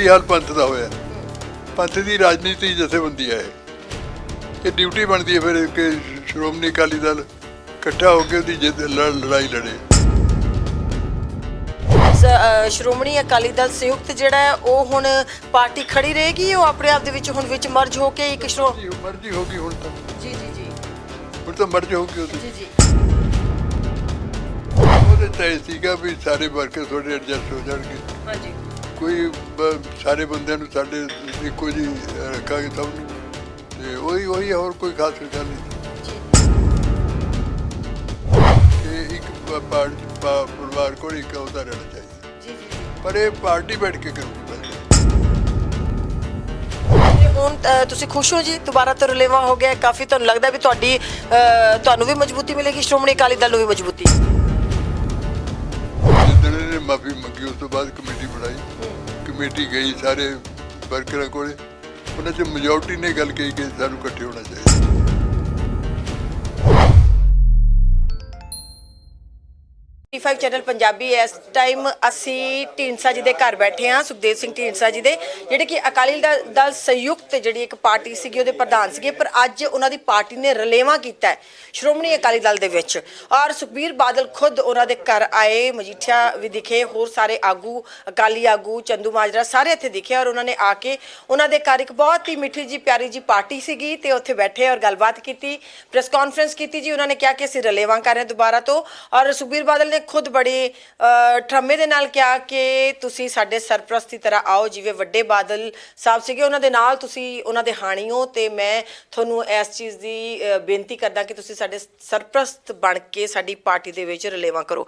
ਉਹੀ ਹਾਲ ਪੰਥ ਦਾ ਹੋਇਆ। ਪੰਥ ਦੀ ਰਾਜਨੀਤੀ ਜਥੇਬੰਦੀ ਹੈ ਇਹ। ਡਿਊਟੀ ਬਣਦੀ ਹੈ ਫਿਰ ਕਿ ਸ਼੍ਰੋਮਣੀ ਅਕਾਲੀ ਦਲ ਇਕੱਠਾ ਹੋ ਕੇ ਉਹਦੀ ਜਿੱਦ ਲੜ- ਲੜਾਈ ਲੜੇ। ਸ਼੍ਰੋਮਣੀ ਅਕਾਲੀ ਦਲ ਸੰਯੁਕਤ ਜਿਹੜਾ ਹੈ ਉਹ ਹੁਣ ਪਾਰਟੀ ਖੜੀ ਰਹੇਗੀ ਉਹ ਆਪਣੇ ਆਪ ਦੇ ਵਿੱਚ ਹੁਣ ਵਿੱਚ ਮਰਜ ਹੋ ਕੇ ਇੱਕ ਸ਼੍ਰੋ ਮਰਜ਼ੀ ਹੋ ਗਈ ਹੁਣ ਤਾਂ। ਜੀ ਜੀ ਜੀ। ਹੁਣ ਤਾਂ ਮਰਜ਼ੀ ਹੋ ਗਈ ਉਹਦੀ। ਜੀ ਜੀ। ਉਹਦੇ ਤੈ ਸੀਗਾ ਵੀ ਸਾਰੇ ਵਰਕਰ ਤੁਹਾਡੇ ਐਡਜਸਟ ਹੋ ਜਾਣਗੇ। ਹਾਂਜੀ। ਕੋਈ ਸਾਰੇ ਬੰਦਿਆਂ ਨੂੰ ਸਾਡੇ ਇੱਕੋ ਜੀ ਰੱਖਾਂਗੇ ਸਭ ਨੂੰ ਤੇ ਉਹੀ ਉਹੀ ਹੋਰ ਕੋਈ ਖਾਸ ਗੱਲ ਨਹੀਂ। ਜੀ ਕਿ ਇੱਕ ਪ- ਪਾਰ- ਪਾ- ਪਰਿਵਾਰ ਕੋਲ ਇੱਕ ਉਹਦਾ ਰਹਿਣਾ ਚਾਹੀਦਾ। ਜੀ ਜੀ। ਪਰ ਇਹ ਪਾਰਟੀ ਬੈਠ ਕੇ ਕਰੂਗੀ ਹੁਣ ਤੁਸੀਂ ਖੁਸ਼ ਹੋ ਜੀ? ਦੁਬਾਰਾ ਤੋਂ ਰਲੇਵਾ ਹੋ ਗਿਆ। ਕਾਫੀ ਤੁਹਾਨੂੰ ਲੱਗਦਾ ਵੀ ਤੁਹਾਡੀ ਤੁਹਾਨੂੰ ਵੀ ਮਜ਼ਬੂਤੀ ਮਿਲੇਗੀ। ਸ਼੍ਰੋਮਣੀ ਅਕਾਲੀ ਦਲ ਨੂੰ ਵੀ ਮਜ਼ਬੂਤੀ। ਜਿੱਦਣ ਇਹਨੇ ਮਾਫੀ ਕਮੇਟੀ ਗਈ ਸਾਰੇ ਵਰਕਰਾਂ ਕੋਲੇ, ਉਹਨਾਂ ਚ ਮੈਜੋਰਟੀ ਨੇ ਗੱਲ ਕਹੀ ਕਿ ਸਾਨੂੰ ਇਕੱਠੇ ਹੋਣਾ ਚਾਹੀਦਾ। 5 ਚੈਨਲ ਪੰਜਾਬੀ, ਇਸ ਟਾਈਮ ਅਸੀਂ ਢੀਂਡਸਾ ਜੀ ਦੇ ਘਰ ਬੈਠੇ ਹਾਂ, ਸੁਖਦੇਵ ਸਿੰਘ ਢੀਂਡਸਾ ਜੀ ਦੇ, ਜਿਹੜੇ ਕਿ ਅਕਾਲੀ ਦਲ ਦਲ ਸੰਯੁਕਤ ਜਿਹੜੀ ਇੱਕ ਪਾਰਟੀ ਸੀਗੀ, ਉਹਦੇ ਪ੍ਰਧਾਨ ਸੀਗੇ, ਪਰ ਅੱਜ ਉਹਨਾਂ ਦੀ ਪਾਰਟੀ ਨੇ ਰਲੇਵਾ ਕੀਤਾ ਸ਼੍ਰੋਮਣੀ ਅਕਾਲੀ ਦਲ ਦੇ ਵਿੱਚ। ਔਰ ਸੁਖਬੀਰ ਬਾਦਲ ਖੁਦ ਉਹਨਾਂ ਦੇ ਘਰ ਆਏ, ਮਜੀਠੀਆ ਵੀ ਦਿਖੇ, ਹੋਰ ਸਾਰੇ ਆਗੂ, ਅਕਾਲੀ ਆਗੂ, ਚੰਦੂ ਮਾਜਰਾ, ਸਾਰੇ ਇੱਥੇ ਦਿਖੇ ਔਰ ਉਹਨਾਂ ਨੇ ਆ ਕੇ ਉਹਨਾਂ ਦੇ ਘਰ ਇੱਕ ਬਹੁਤ ਹੀ ਮਿੱਠੀ ਜੀ ਪਿਆਰੀ ਜੀ ਪਾਰਟੀ ਸੀਗੀ ਤੇ ਉੱਥੇ ਬੈਠੇ ਔਰ ਗੱਲਬਾਤ ਕੀਤੀ ਪ੍ਰੈਸ ਕਾਨਫਰੰਸ ਕੀਤੀ ਜੀ, ਉਹਨਾਂ ਨੇ ਕਿਹਾ ਕਿ ਅਸੀਂ ਰਲੇਵਾ ਕਰ ਰਹੇ ਹਾਂ ਦੁਬਾਰਾ ਤੋਂ। ਔਰ ਸੁਖਬੀਰ ਬਾਦਲ ਨੇ ਖੁਦ ਬੜੇ ਠਰਮੇ ਦੇ ਨਾਲ ਕਿਹਾ ਕਿ ਤੁਸੀਂ ਸਾਡੇ ਸਰਪ੍ਰਸਤ ਦੀ ਤਰ੍ਹਾਂ ਆਓ ਜਿਵੇਂ ਵੱਡੇ ਬਾਦਲ ਸਾਹਿਬ ਸੀਗੇ ਉਹਨਾਂ ਦੇ ਨਾਲ ਤੁਸੀਂ ਉਹਨਾਂ ਦੇ ਹਾਣੀ ਹੋ ਤੇ ਮੈਂ ਤੁਹਾਨੂੰ ਇਸ ਚੀਜ਼ ਦੀ ਬੇਨਤੀ ਕਰਦਾ ਕਿ ਤੁਸੀਂ ਸਾਡੇ ਸਰਪ੍ਰਸਤ ਬਣ ਕੇ ਸਾਡੀ ਪਾਰਟੀ ਦੇ ਵਿੱਚ ਰਲੇਵਾ ਕਰੋ।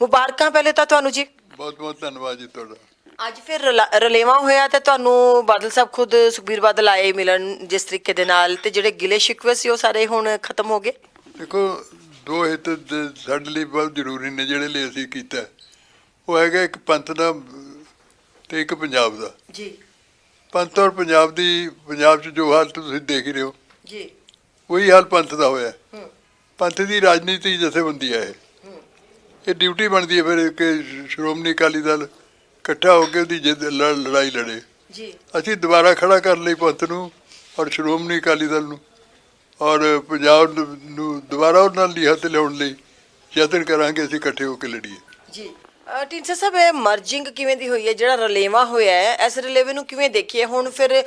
ਮੁਬਾਰਕਾਂ ਪਹਿਲੇ ਤਾਂ ਤੁਹਾਨੂੰ ਜੀ। ਬਹੁਤ ਬਹੁਤ ਧੰਨਵਾਦ ਜੀ ਤੁਹਾਡਾ। ਅੱਜ ਫਿਰ ਰਲਾ- ਰਲੇਵਾਂ ਹੋਇਆ ਤੇ ਤੁਹਾਨੂੰ ਬਾਦਲ ਸਾਹਿਬ ਖੁਦ ਸੁਖਬੀਰ ਬਾਦਲ ਆਏ ਮਿਲਣ ਜਿਸ ਤਰੀਕੇ ਦੇ ਨਾਲ ਤੇ ਜਿਹੜੇ ਗਿਲੇ ਸ਼ਿਕਵੇ ਸੀ ਉਹ ਸਾਰੇ ਹੁਣ ਖਤਮ ਹੋ ਗਏ? ਦੇਖੋ ਦੋ ਹਿੱਤ ਸਾਡੇ ਲਈ ਬਹੁਤ ਜ਼ਰੂਰੀ ਨੇ ਜਿਹੜੇ ਲਈ ਅਸੀਂ ਕੀਤਾ। ਉਹ ਹੈਗਾ ਇੱਕ ਪੰਥ ਦਾ ਤੇ ਇੱਕ ਪੰਜਾਬ ਦਾ। ਜੀ। ਪੰਥ ਔਰ ਪੰਜਾਬ ਦੀ ਪੰਜਾਬ 'ਚ ਜੋ ਹਾਲ ਤੁਸੀਂ ਦੇਖ ਹੀ ਰਹੇ ਹੋ ਜੀ। ਉਹੀ ਹਾਲ ਪੰਥ ਦਾ ਹੋਇਆ। ਪੰਥ ਦੀ ਰਾਜਨੀਤੀ ਜਥੇਬੰਦੀ ਹੈ ਇਹ। ਇਹ ਡਿਊਟੀ ਬਣਦੀ ਹੈ ਫਿਰ ਕਿ ਸ਼੍ਰੋਮਣੀ ਅਕਾਲੀ ਦਲ ਇਕੱਠਾ ਹੋ ਕੇ ਉਹਦੀ ਜਿੱਦ ਲੜ- ਲੜਾਈ ਲੜੇ। ਜੀ। ਅਸੀਂ ਦੁਬਾਰਾ ਖੜਾ ਕਰਨ ਲਈ ਪੰਥ ਨੂੰ ਔਰ ਸ਼੍ਰੋਮਣੀ ਅਕਾਲੀ ਦਲ ਨੂੰ ਔਰ ਪੰਜਾਬ ਨੂੰ- ਦੁਬਾਰਾ ਉਹਨਾਂ ਲੀਹਾਂ ਤੇ ਲਿਆਉਣ ਲਈ ਯਤਨ ਕਰਾਂਗੇ ਅਸੀਂ ਇਕੱਠੇ ਹੋ ਕੇ ਲੜੀਏ। ਜੀ। ਢੀਂਡਸਾ ਸਾਹਿਬ ਇਹ ਮਰਜਿੰਗ ਕਿਵੇਂ ਦੀ ਹੋਈ ਹੈ? ਜਿਹੜਾ ਰਲੇਵਾ ਹੋਇਆ ਹੈ ਇਸ ਰਲੇਵੇ ਨੂੰ ਕਿਵੇਂ ਦੇਖੀਏ? ਹੁਣ ਫਿਰ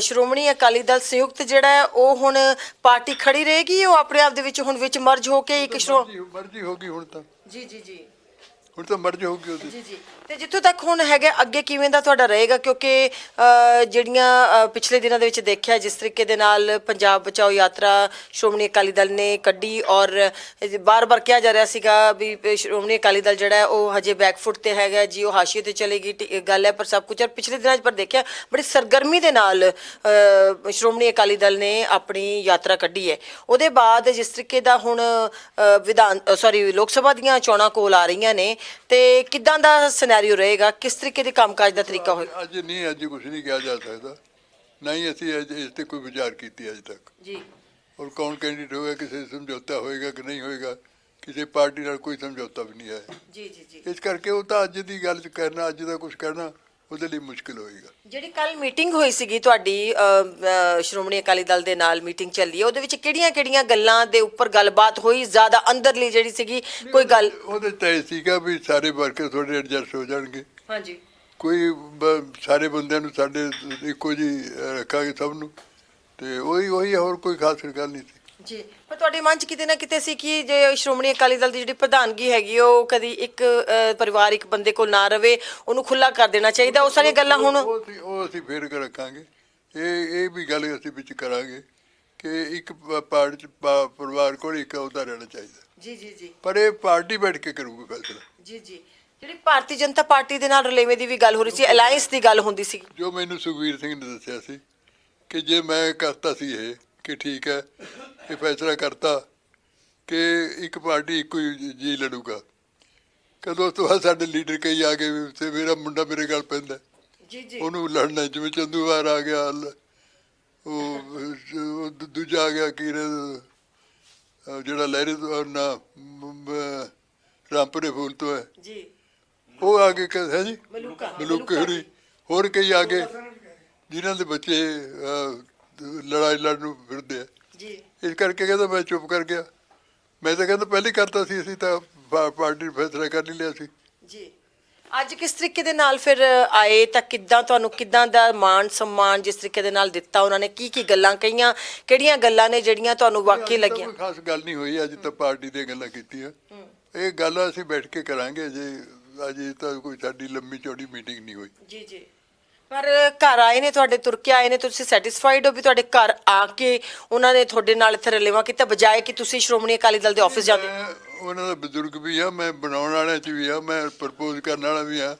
ਸ਼੍ਰੋਮਣੀ ਅਕਾਲੀ ਦਲ ਸੰਯੁਕਤ ਜਿਹੜਾ ਹੈ ਉਹ ਹੁਣ ਪਾਰਟੀ ਖੜੀ ਰਹੇਗੀ ਉਹ ਆਪਣੇ ਆਪ ਦੇ ਵਿੱਚ ਹੁਣ ਵਿੱਚ ਮਰਜ ਹੋ ਕੇ ਇੱਕ ਸ਼੍ਰੋ ਮਰਜ਼ੀ ਮਰਜ਼ੀ ਹੋ ਗਈ ਹੁਣ ਤਾਂ। ਜੀ ਜੀ ਜੀ। ਹੁਣ ਤਾਂ ਮਰਜ਼ੀ ਹੋ ਗਈ ਉਹਦੀ। ਜੀ ਜੀ। ਤੇ ਜਿੱਥੋਂ ਤੱਕ ਹੁਣ ਹੈਗਾ ਅੱਗੇ ਕਿਵੇਂ ਦਾ ਤੁਹਾਡਾ ਰਹੇਗਾ? ਕਿਉਂਕਿ ਅ, ਜਿਹੜੀਆਂ ਅ, ਪਿਛਲੇ ਦਿਨਾਂ ਦੇ ਵਿੱਚ ਦੇਖਿਆ ਜਿਸ ਤਰੀਕੇ ਦੇ ਨਾਲ ਪੰਜਾਬ ਬਚਾਓ ਯਾਤਰਾ ਸ਼੍ਰੋਮਣੀ ਅਕਾਲੀ ਦਲ ਨੇ ਕੱਢੀ ਔਰ ਬਾਰ-ਬਾਰ ਕਿਹਾ ਜਾ ਰਿਹਾ ਸੀਗਾ ਵੀ ਸ਼੍ਰੋਮਣੀ ਅਕਾਲੀ ਦਲ ਜਿਹੜਾ ਹੈ ਉਹ ਹਜੇ ਬੈਕਫੁੱਟ ਤੇ ਹੈਗਾ ਜੀ ਉਹ ਹਾਸ਼ੀਏ ਤੇ ਚਲੇਗੀ ਟੀ- ਗੱਲ ਹੈ ਪਰ ਸਭ ਕੁਝ ਔਰ ਪਿਛਲੇ ਦਿਨਾਂ 'ਚ ਪਰ ਦੇਖਿਆ ਬੜੀ ਸਰਗਰਮੀ ਦੇ ਨਾਲ ਅ, ਸ਼੍ਰੋਮਣੀ ਅਕਾਲੀ ਦਲ ਨੇ ਆਪਣੀ ਯਾਤਰਾ ਕੱਢੀ ਹੈ। ਉਹਦੇ ਬਾਅਦ ਜਿਸ ਤਰੀਕੇ ਦਾ ਹੁਣ ਅ, ਵਿਧਾਨ ਸੌਰੀ ਲੋਕ ਸਭਾ ਦੀਆਂ ਚੋਣਾਂ ਕੋਲ ਆ ਰਹੀਆਂ ਨੇ ਤੇ ਕਿੱਦਾਂ ਦਾ ਸਿਨੈਰੀਓ ਰਹੇਗਾ? ਕਿਸ ਤਰੀਕੇ ਦੇ ਕੰਮਕਾਜ ਦਾ ਤਰੀਕਾ ਹੋਏਗਾ ਅੱਜ ਨਹੀਂ ਅੱਜ ਕੁਝ ਨਹੀਂ ਕਿਹਾ ਜਾ ਸਕਦਾ। ਨਾ ਹੀ ਅਸੀਂ ਅੱਜ ਇਸ ਤੇ ਕੋਈ ਵਿਚਾਰ ਕੀਤੀ ਅੱਜ ਤੱਕ। ਜੀ। ਔਰ ਕੌਣ ਕੈਂਡੀਡੇਟ ਹੋਏਗਾ ਕਿਸੇ ਸਮਝੌਤਾ ਹੋਏਗਾ ਕਿ ਨਹੀਂ ਹੋਏਗਾ ਕਿਸੇ ਪਾਰਟੀ ਨਾਲ ਕੋਈ ਸਮਝੌਤਾ ਵੀ ਨਹੀਂ ਹੈ ਜੀ ਜੀ ਜੀ। ਇਸ ਕਰਕੇ ਉਹ ਤਾਂ ਅੱਜ ਦੀ ਗੱਲ ਚ ਕਰਨਾ ਅੱਜ ਦਾ ਕੁਝ ਕਰਨਾ ਉਹਦੇ ਲਈ ਮੁਸ਼ਕਿਲ ਹੋਏਗਾ। ਜਿਹੜੀ ਕੱਲ ਮੀਟਿੰਗ ਹੋਈ ਸੀਗੀ ਤੁਹਾਡੀ ਸ਼੍ਰੋਮਣੀ ਅਕਾਲੀ ਦਲ ਦੇ ਨਾਲ ਮੀਟਿੰਗ ਚੱਲੀ ਹੈ ਉਹਦੇ ਵਿੱਚ ਕਿਹੜੀਆਂ-ਕਿਹੜੀਆਂ ਗੱਲਾਂ ਦੇ ਉੱਪਰ ਗੱਲਬਾਤ ਹੋਈ ਜ਼ਿਆਦਾ ਅੰਦਰਲੀ ਜਿਹੜੀ ਸੀਗੀ ਕੋਈ ਗੱਲ ਉਹਦੇ ਤੈ ਸੀਗਾ ਵੀ ਸਾਰੇ ਵਰਕਰ ਤੁਹਾਡੇ ਐਡਜਸਟ ਹੋ ਜਾਣਗੇ। ਹਾਂਜੀ। ਕੋਈ ਸਾਰੇ ਬੰਦਿਆਂ ਨੂੰ ਸਾਡੇ ਇੱਕੋ ਜੀ ਰੱਖਾਂਗੇ ਸਭ ਨੂੰ। ਤੇ ਉਹੀ ਉਹੀ ਹੋਰ ਕੋਈ ਖਾਸ ਗੱਲ ਨਹੀਂ ਸੀ। ਜੀ। ਪਰ ਤੁਹਾਡੇ ਮਨ 'ਚ ਕਿਤੇ ਨਾ ਕਿਤੇ ਸੀ ਕਿ ਜੇ ਸ਼੍ਰੋਮਣੀ ਅਕਾਲੀ ਦਲ ਦੀ ਜਿਹੜੀ ਪ੍ਰਧਾਨਗੀ ਹੈਗੀ ਉਹ ਕਦੀ ਇੱਕ ਅ, ਪਰਿਵਾਰ ਇੱਕ ਬੰਦੇ ਕੋਲ ਨਾ ਰਵੇ ਉਹਨੂੰ ਖੁੱਲਾ ਕਰ ਦੇਣਾ ਚਾਹੀਦਾ ਉਹ ਸਾਰੀਆਂ ਗੱਲਾਂ ਹੁਣ ਉਹ ਅਸੀਂ ਉਹ ਅਸੀਂ ਫੇਰ ਕੇ ਰੱਖਾਂਗੇ। ਇਹ ਇਹ ਵੀ ਗੱਲ ਅਸੀਂ ਵਿੱਚ ਕਰਾਂਗੇ ਕਿ ਇੱਕ ਪ- ਪਾਰਟੀ ਚ ਪਾ- ਪਰਿਵਾਰ ਕੋਲ ਇੱਕ ਅਹੁਦਾ ਰਹਿਣਾ ਚਾਹੀਦਾ। ਜੀ ਜੀ ਜੀ। ਪਰ ਇਹ ਪਾਰਟੀ ਬੈਠ ਕੇ ਕਰੂਗੀ ਫੈਸਲਾ। ਜੀ ਜੀ। ਜਿਹੜੀ ਭਾਰਤੀ ਜਨਤਾ ਪਾਰਟੀ ਦੇ ਨਾਲ ਰਲੇਵੇਂ ਦੀ ਵੀ ਗੱਲ ਹੋ ਰਹੀ ਸੀ ਅਲਾਈਅੰਸ ਦੀ ਗੱਲ ਹੁੰਦੀ ਸੀ। ਜੋ ਮੈਨੂੰ ਸੁਖਵੀਰ ਸਿੰਘ ਨੇ ਦੱਸਿਆ ਸੀ ਕਿ ਜੇ ਮੈਂ ਕਰਤਾ ਸੀ ਇਹ ਕਿ ਠੀਕ ਹੈ ਇਹ ਫੈਸਲਾ ਕਰਤਾ ਕਿ ਇੱਕ ਪਾਰਟੀ ਇੱਕੋ ਹੀ ਜੀ ਲੜੂਗਾ। ਕਦੋਂ ਤੋਂ ਸਾਡੇ ਲੀਡਰ ਕਈ ਆ ਗਏ ਤੇ ਮੇਰਾ ਮੁੰਡਾ ਮੇਰੇ ਗੱਲ ਪੈਂਦਾ। ਜੀ ਜੀ। ਉਹਨੂੰ ਲੜਨਾ ਜਿਵੇਂ ਚੰਦੂਵਾਰ ਆ ਗਿਆ ਉਹ ਦੂਜਾ ਆ ਗਿਆ ਕੀ ਜਿਹੜਾ ਲਹਿਰੇ ਤੋਂ ਨਾ ਰਾਮਪੁਰੇ ਫੂਲ ਤੋਂ ਹੈ। ਜੀ। ਉਹ ਆ ਕੇ ਕਹਿੰਦਾ ਹੈ ਜੀ? ਮਲੂਕਾ। ਮਲੂਕੇ। ਹੋਰੀ ਹੋਰ ਕਈ ਆ ਗਏ ਜਿਨ੍ਹਾਂ ਦੇ ਬੱਚੇ ਲੜਾਈ ਲੜਨ ਨੂੰ ਫਿਰਦੇ ਆ। ਜੀ। ਇਸ ਕਰਕੇ ਕਹਿੰਦਾ ਮੈਂ ਚੁੱਪ ਕਰ ਗਿਆ। ਮੈਂ ਤਾਂ ਕਹਿੰਦਾ ਪਹਿਲੇ ਕਰਤਾ ਸੀ ਅਸੀਂ ਤਾਂ ਪਾਰਟੀ ਫੈਸਲਾ ਕਰ ਲਿਆ ਸੀ। ਜੀ। ਅੱਜ ਕਿਸ ਤਰੀਕੇ ਦੇ ਨਾਲ ਫਿਰ ਆਏ? ਤਾਂ ਕਿੱਦਾਂ ਤੁਹਾਨੂੰ ਕਿੱਦਾਂ ਦਾ ਮਾਣ ਸਨਮਾਨ ਜਿਸ ਤਰੀਕੇ ਦੇ ਨਾਲ ਦਿੱਤਾ ਉਹਨਾਂ ਨੇ? ਕੀ ਕੀ ਗੱਲਾਂ ਕਹੀਆਂ? ਕਿਹੜੀਆਂ ਗੱਲਾਂ ਨੇ ਜਿਹੜੀਆਂ ਤੁਹਾਨੂੰ ਵਾਕਈ ਲੱਗੀਆਂ? ਕੋਈ ਖਾਸ ਗੱਲ ਨਹੀਂ ਹੋਈ। ਅੱਜ ਤਾਂ ਪਾਰਟੀ ਦੀਆਂ ਗੱਲਾਂ ਕੀਤੀਆਂ। ਇਹ ਗੱਲ ਅਸੀਂ ਬੈਠ ਕੇ ਕਰਾਂਗੇ। ਜੇ ਅਜੇ ਤਾਂ ਕੋਈ ਸਾਡੀ ਲੰਮੀ ਚੌੜੀ ਮੀਟਿੰਗ ਨਹੀਂ ਹੋਈ। ਜੀ ਜੀ। ਪਰ ਘਰ ਆਏ ਨੇ, ਤੁਹਾਡੇ ਤੁਰ ਕੇ ਆਏ ਨੇ, ਤੁਸੀਂ ਸੈਟੀਸਫਾਈਡ ਹੋ ਵੀ ਤੁਹਾਡੇ ਘਰ ਆ ਕੇ ਉਹਨਾਂ ਨੇ ਤੁਹਾਡੇ ਨਾਲ ਇੱਥੇ ਰਲੇਵਾ ਕੀਤਾ, ਬਜਾਏ ਕਿ ਤੁਸੀਂ ਸ਼੍ਰੋਮਣੀ ਅਕਾਲੀ ਦਲ ਦੇ ਆਫਿਸ ਜਾਂਦੇ? ਮੈਂ ਉਹਨਾਂ ਦਾ ਬਜ਼ੁਰਗ ਵੀ ਆ ਮੈਂ ਬਣਾਉਣ ਵਾਲਿਆਂ ਚ ਵੀ ਆ ਮੈਂ ਪ੍ਰਪੋਜ਼ ਕਰਨ ਵਾਲਾ ਵੀ ਆ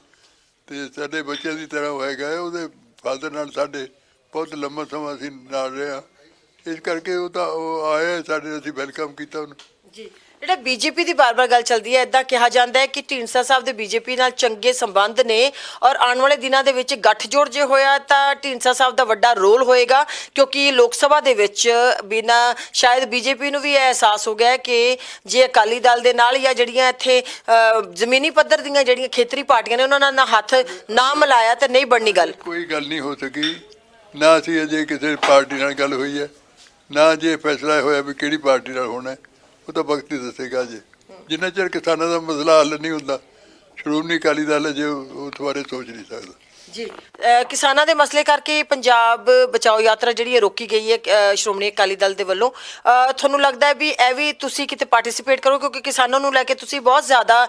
ਤੇ ਸਾਡੇ ਬੱਚਿਆਂ ਦੀ ਤਰ੍ਹਾਂ ਹੋਏਗਾ ਉਹਦੇ ਫਾਦਰ ਨਾਲ ਸਾਡੇ ਬਹੁਤ ਲੰਮਾ ਸਮਾਂ ਅਸੀਂ ਨਾਲ ਰਹੇ ਹਾਂ। ਇਸ ਕਰਕੇ ਉਹ ਤਾਂ ਉਹ ਆਏ, ਸਾਡੇ ਅਸੀਂ ਵੈਲਕਮ ਕੀਤਾ ਉਹਨੂੰ। ਜੀ। ਜਿਹੜਾ ਬੀਜੇਪੀ ਦੀ ਬਾਰ-ਬਾਰ ਗੱਲ ਚੱਲਦੀ ਹੈ ਇਦਾਂ ਕਿਹਾ ਜਾਂਦਾ ਹੈ ਕਿ ਢੀਂਡਸਾ ਸਾਹਿਬ ਦੇ ਬੀਜੇਪੀ ਨਾਲ ਚੰਗੇ ਸੰਬੰਧ ਨੇ ਔਰ ਆਉਣ ਵਾਲੇ ਦਿਨਾਂ ਦੇ ਵਿੱਚ ਗੱਠਜੋੜ ਜੇ ਹੋਇਆ ਤਾਂ ਢੀਂਡਸਾ ਸਾਹਿਬ ਦਾ ਵੱਡਾ ਰੋਲ ਹੋਏਗਾ ਕਿਉਂਕਿ ਲੋਕ ਸਭਾ ਦੇ ਵਿੱਚ ਬਿਨਾ ਸ਼ਾਇਦ ਬੀਜੇਪੀ ਨੂੰ ਵੀ ਇਹ ਅਹਿਸਾਸ ਹੋ ਗਿਆ ਹੈ ਕਿ ਜੇ ਅਕਾਲੀ ਦਲ ਦੇ ਨਾਲ ਜਾਂ ਜਿਹੜੀਆਂ ਇੱਥੇ ਅ, ਜ਼ਮੀਨੀ ਪੱਧਰ ਦੀਆਂ ਜਿਹੜੀਆਂ ਖੇਤਰੀ ਪਾਰਟੀਆਂ ਨੇ ਉਹਨਾਂ ਨਾਲ ਨਾ ਹੱਥ ਨਾ ਮਿਲਾਇਆ ਤਾਂ ਨਹੀਂ ਬਣਨੀ ਗੱਲ। ਕੋਈ ਗੱਲ ਨਹੀਂ ਹੋ ਸਕੀ। ਨਾ ਅਸੀਂ ਅਜੇ ਕਿਸੇ ਪਾਰਟੀ ਨਾਲ ਗੱਲ ਹੋਈ ਹੈ ਨਾ ਜੇ ਫੈਸਲਾ ਹੋਇਆ ਵੀ ਕਿਹੜੀ ਪਾਰਟੀ ਨਾਲ ਹੋਣਾ ਹੈ, ਉਹ ਤਾਂ ਵਕਤ ਹੀ ਦੱਸੇਗਾ ਜੇ। ਜਿੰਨਾ ਚਿਰ ਕਿਸਾਨਾਂ ਦਾ ਮਸਲਾ ਹੱਲ ਨਹੀਂ ਹੁੰਦਾ ਸ਼੍ਰੋਮਣੀ ਅਕਾਲੀ ਦਲ ਉਹ ਉਸ ਬਾਰੇ ਸੋਚ ਨਹੀਂ ਸਕਦਾ। ਜੀ। ਕਿਸਾਨਾਂ ਦੇ ਮਸਲੇ ਕਰਕੇ ਪੰਜਾਬ ਬਚਾਓ ਯਾਤਰਾ ਜਿਹੜੀ ਹੈ ਰੋਕੀ ਗਈ ਹੈ ਸ਼੍ਰੋਮਣੀ ਅਕਾਲੀ ਦਲ ਦੇ ਵੱਲੋਂ। ਤੁਹਾਨੂੰ ਲੱਗਦਾ ਹੈ ਵੀ ਇਹ ਵੀ ਤੁਸੀਂ ਕਿਤੇ ਪਾਰਟਿਸਿਪੇਟ ਕਰੋ ਕਿਉਂਕਿ ਕਿਸਾਨਾਂ ਨੂੰ ਲੈ ਕੇ ਤੁਸੀਂ ਬਹੁਤ ਜ਼ਿਆਦਾ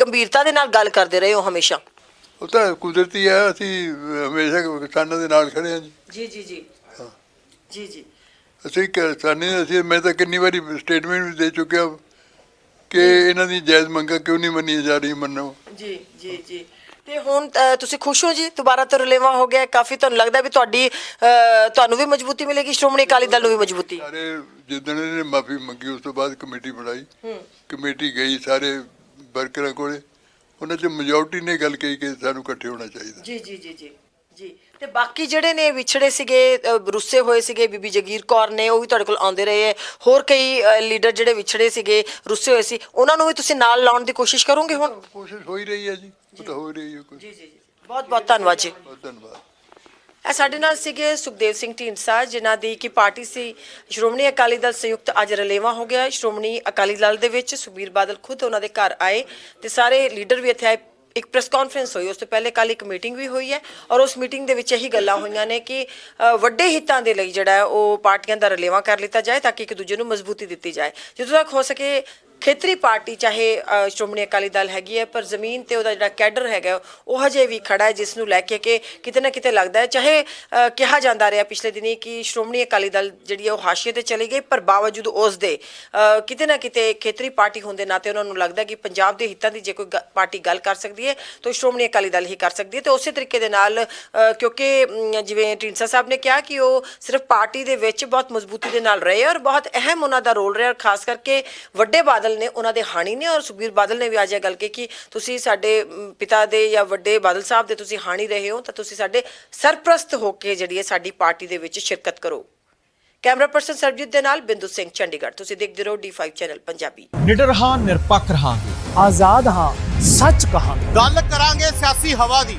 ਗੰਭੀਰਤਾ ਦੇ ਨਾਲ ਗੱਲ ਕਰਦੇ ਰਹੇ ਹੋ ਹਮੇਸ਼ਾ। ਉਹ ਤਾਂ ਕੁਦਰਤੀ ਹੈ ਅਸੀਂ ਹਮੇਸ਼ਾ ਕਿਸਾਨਾਂ ਦੇ ਨਾਲ ਖੜੇ ਹਾਂ ਜੀ। ਜੀ ਜੀ ਜੀ। ਜੀ ਜੀ। ਅਸੀਂ ਕਿਸਾਨੀ ਅਸੀਂ ਮੈਂ ਤਾਂ ਕਿੰਨੀ ਵਾਰੀ ਸਟੇਟਮੈਂਟ ਵੀ ਦੇ ਚੁੱਕਿਆ ਕਿ ਇਹਨਾਂ ਦੀ ਜਾਇਜ਼ ਮੰਗਾਂ ਕਿਉਂ ਨਹੀਂ ਮੰਨੀਆਂ ਜਾ ਰਹੀਆਂ ਮੰਨੋ। ਜੀ ਜੀ ਜੀ। ਤੇ ਹੁਣ ਤੁਸੀਂ ਖੁਸ਼ ਹੋ ਜੀ? ਦੁਬਾਰਾ ਤੋਂ ਰਲੇਵਾ ਹੋ ਗਿਆ? ਕਾਫੀ ਤੁਹਾਨੂੰ ਲੱਗਦਾ ਵੀ ਤੁਹਾਡੀ ਤੁਹਾਨੂੰ ਵੀ ਮਜ਼ਬੂਤੀ ਮਿਲੇਗੀ ਸ਼੍ਰੋਮਣੀ ਅਕਾਲੀ ਦਲ ਨੂੰ ਵੀ ਮਜ਼ਬੂਤੀ? ਸਾਰੇ ਜਿੱਦਣ ਇਹਨੇ ਮਾਫੀ ਮੰਗੀ ਉਸ ਤੋਂ ਬਾਅਦ ਕਮੇਟੀ ਬਣਾਈ। ਕਮੇਟੀ ਗਈ ਸਾਰੇ ਵਰਕਰਾਂ ਕੋਲੇ। ਉਹਨਾਂ ਚ ਮੈਜੋਰਟੀ ਨੇ ਗੱਲ ਕਹੀ ਕਿ ਸਾਨੂੰ ਇਕੱਠੇ ਹੋਣਾ ਚਾਹੀਦਾ। ਜੀ ਜੀ ਜੀ ਜੀ। ਜੀ। ਤੇ ਬਾਕੀ ਜਿਹੜੇ ਨੇ ਵਿਛੜੇ ਸੀਗੇ ਰੁੱਸੇ ਹੋਏ ਸੀਗੇ ਬੀਬੀ ਜਗੀਰ ਕੌਰ ਨੇ ਉਹ ਵੀ ਤੁਹਾਡੇ ਕੋਲ ਆਉਂਦੇ ਰਹੇ ਹੋਰ ਕਈ ਲੀਡਰ ਜਿਹੜੇ ਵਿਛੜੇ ਸੀਗੇ ਰੁੱਸੇ ਹੋਏ ਸੀ ਉਹਨਾਂ ਨੂੰ ਵੀ ਤੁਸੀਂ ਨਾਲ ਲਾਉਣ ਦੀ ਕੋਸ਼ਿਸ਼ ਕਰੋਗੇ ਹੁਣ? ਕੋਸ਼ਿਸ਼ ਹੋ ਹੀ ਰਹੀ ਹੈ ਜੀ ਉਹ ਤਾਂ ਹੋ ਹੀ ਰਹੀ ਹੈ ਕੋਈ। ਜੀ ਜੀ ਜੀ। ਬਹੁਤ ਬਹੁਤ ਧੰਨਵਾਦ ਜੀ। ਬਹੁਤ ਧੰਨਵਾਦ। ਇਹ ਸਾਡੇ ਨਾਲ ਸੀਗੇ ਸੁਖਦੇਵ ਸਿੰਘ ਢੀਂਡਸਾ ਜਿਨ੍ਹਾਂ ਦੀ ਕੀ ਪਾਰਟੀ ਸੀ ਸ਼੍ਰੋਮਣੀ ਅਕਾਲੀ ਦਲ ਸੰਯੁਕਤ ਅੱਜ ਰਲੇਵਾ ਹੋ ਗਿਆ। ਸ਼੍ਰੋਮਣੀ ਅਕਾਲੀ ਦਲ ਦੇ ਵਿੱਚ ਸੁਖਬੀਰ ਬਾਦਲ ਖੁਦ ਉਹਨਾਂ ਦੇ ਘਰ ਆਏ ਤੇ ਸਾਰੇ ਲੀਡਰ ਵੀ ਇੱਥੇ ਆਏ। ਇੱਕ ਪ੍ਰੈਸ ਕਾਨਫਰੰਸ ਹੋਈ, ਉਸ ਤੋਂ ਪਹਿਲੇ ਕੱਲ ਇੱਕ ਮੀਟਿੰਗ ਵੀ ਹੋਈ ਹੈ ਔਰ ਉਸ ਮੀਟਿੰਗ ਦੇ ਵਿੱਚ ਇਹੀ ਗੱਲਾਂ ਹੋਈਆਂ ਨੇ ਕਿ ਵੱਡੇ ਹਿੱਤਾਂ ਦੇ ਲਈ ਜਿਹੜਾ ਉਹ ਪਾਰਟੀਆਂ ਦਾ ਰਲੇਵਾ ਕਰ ਲਿੱਤਾ ਜਾਏ ਤਾਂ ਕਿ ਇੱਕ ਦੂਜੇ ਨੂੰ ਮਜ਼ਬੂਤੀ ਦਿੱਤੀ ਜਾਏ। ਜਦੋਂ ਤੱਕ ਹੋ ਸਕੇ ਖੇਤਰੀ ਪਾਰਟੀ ਚਾਹੇ ਸ਼੍ਰੋਮਣੀ ਅਕਾਲੀ ਦਲ ਹੈਗੀ ਹੈ, ਪਰ ਜ਼ਮੀਨ ਤੇ ਉਹਦਾ ਜਿਹੜਾ ਕੈਡਰ ਹੈਗਾ, ਉਹ ਹਜੇ ਵੀ ਖੜਾ ਹੈ, ਜਿਸ ਨੂੰ ਲੈ ਕੇ ਕਿ ਕਿਤੇ ਨਾ ਕਿਤੇ ਲੱਗਦਾ ਹੈ। ਚਾਹੇ ਕਿਹਾ ਜਾਂਦਾ ਰਿਹਾ ਪਿਛਲੇ ਦਿਨੀ ਕਿ ਸ਼੍ਰੋਮਣੀ ਅਕਾਲੀ ਦਲ ਜਿਹੜੀ ਹੈ, ਉਹ ਹਾਸ਼ੀਏ ਤੇ ਚਲੀ ਗਈ, ਪਰ ਬਾਵਜੂਦ ਉਸ ਦੇ ਕਿਤੇ ਨਾ ਕਿਤੇ ਖੇਤਰੀ ਪਾਰਟੀ ਹੋਣ ਦੇ ਨਾਤੇ ਉਹਨਾਂ ਨੂੰ ਲੱਗਦਾ ਕਿ ਪੰਜਾਬ ਦੇ ਹਿੱਤਾਂ ਦੀ ਜੇ ਕੋਈ ਗ- ਪਾਰਟੀ ਗੱਲ ਕਰ ਸਕਦੀ ਹੈ, ਤਾਂ ਉਹ ਸ਼੍ਰੋਮਣੀ ਅਕਾਲੀ ਦਲ ਹੀ ਕਰ ਸਕਦੀ ਹੈ। ਤੇ ਉਸੇ ਤਰੀਕੇ ਦੇ ਨਾਲ ਕਿਉਂਕਿ ਜਿਵੇਂ ਢੀਂਡਸਾ ਸਾਹਿਬ ਨੇ ਕਿਹਾ ਕਿ ਉਹ ਸਿਰਫ ਪਾਰਟੀ ਦੇ ਵਿੱਚ ਬਹੁਤ ਮਜ਼ਬੂਤੀ ਦੇ ਨਾਲ ਰਹੇ ਔਰ ਬਹੁਤ ਅਹਿਮ ਉਹਨਾਂ ਦਾ ਰੋਲ ਰਿਹਾ ਔਰ ਖਾਸ ਕਰਕੇ ਵੱਡੇ ਬਾਦਲ ਨੇ ਉਹਨਾਂ ਦੇ ਹਾਣੀ ਨੇ ਔਰ ਸੁਖਬੀਰ ਬਾਦਲ ਨੇ ਵੀ ਅੱਜ ਇਹ ਗੱਲ ਕਹੀ ਕਿ ਤੁਸੀਂ ਸਾਡੇ ਪਿਤਾ ਦੇ ਜਾਂ ਵੱਡੇ ਬਾਦਲ ਸਾਹਿਬ ਦੇ ਤੁਸੀਂ ਹਾਣੀ ਰਹੇ ਹੋ ਤਾਂ ਤੁਸੀਂ ਸਾਡੇ ਸਰਪ੍ਰਸਤ ਹੋ ਕੇ ਜਿਹੜੀ ਹੈ ਸਾਡੀ ਪਾਰਟੀ ਦੇ ਵਿੱਚ ਸ਼ਿਰਕਤ ਕਰੋ। ਕੈਮਰਾ ਪਰਸਨ ਸਰਬਜੀਤ ਦੇ ਨਾਲ ਬਿੰਦੂ ਸਿੰਘ ਚੰਡੀਗੜ੍ਹ। ਤੁਸੀਂ ਦੇਖਦੇ ਰਹੋ D5 ਚੈਨਲ ਪੰਜਾਬੀ। ਨਿਡਰ ਹਾਂ ਨਿਰਪੱਖ ਰਹਾਂਗੇ। ਆਜ਼ਾਦ ਹਾਂ ਸੱਚ ਕਹਾਂਗੇ। ਗੱਲ ਕਰਾਂਗੇ ਸਿਆਸੀ ਹਵਾ ਦੀ।